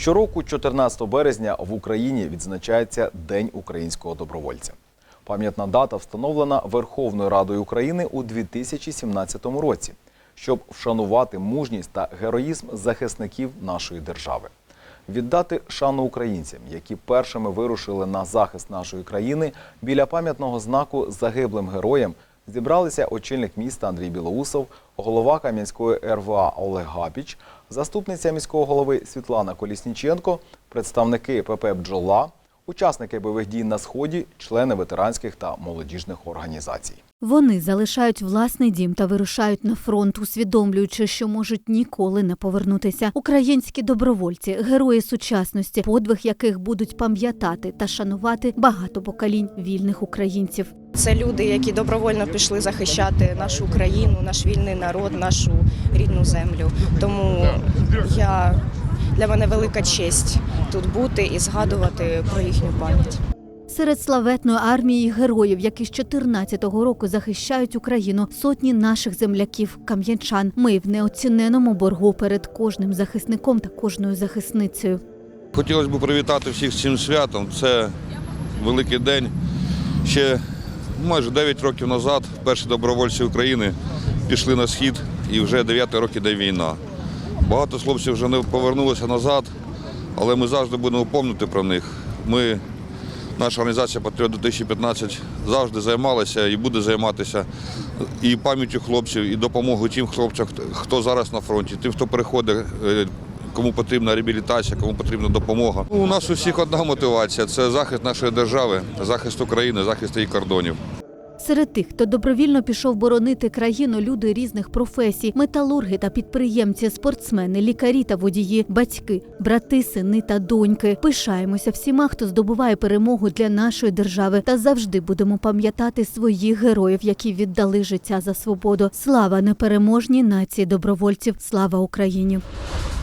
Щороку, 14 березня, в Україні відзначається День українського добровольця. Пам'ятна дата встановлена Верховною Радою України у 2017 році, щоб вшанувати мужність та героїзм захисників нашої держави. Віддати шану українцям, які першими вирушили на захист нашої країни біля пам'ятного знаку загиблим героям, зібралися очільник міста Андрій Білоусов, голова Кам'янської РВА Олег Гапіч, заступниця міського голови Світлана Колісніченко, представники ПП «Бджола», учасники бойових дій на сході, члени ветеранських та молодіжних організацій. Вони залишають власний дім та вирушають на фронт, усвідомлюючи, що можуть ніколи не повернутися. Українські добровольці, герої сучасності, подвиг яких будуть пам'ятати та шанувати багато поколінь вільних українців. Це люди, які добровольно пішли захищати нашу країну, наш вільний народ, нашу рідну землю. Тому я для мене велика честь тут бути і згадувати про їхню пам'ять. Серед славетної армії героїв, які з 14-го року захищають Україну, сотні наших земляків, кам'янчан. Ми в неоціненому боргу перед кожним захисником та кожною захисницею. Хотілося б привітати всіх з цим святом. Це великий день. Ще майже 9 років назад перші добровольці України пішли на схід і вже 9 рок іде війна. Багато хлопців вже не повернулося назад, але ми завжди будемо пам'ятати про них. Ми, наша організація Патріот 2015 завжди займалася і буде займатися і пам'яттю хлопців, і допомогою тим хлопцям, хто зараз на фронті, тим, хто приходить е, кому потрібна реабілітація, кому потрібна допомога. У нас у всіх одна мотивація це захист нашої держави, захист України, захист її кордонів. Серед тих, хто добровільно пішов боронити країну, люди різних професій, металурги та підприємці, спортсмени, лікарі та водії, батьки, брати, сини та доньки. Пишаємося всіма, хто здобуває перемогу для нашої держави, та завжди будемо пам'ятати своїх героїв, які віддали життя за свободу. Слава непереможній нації добровольців! Слава Україні!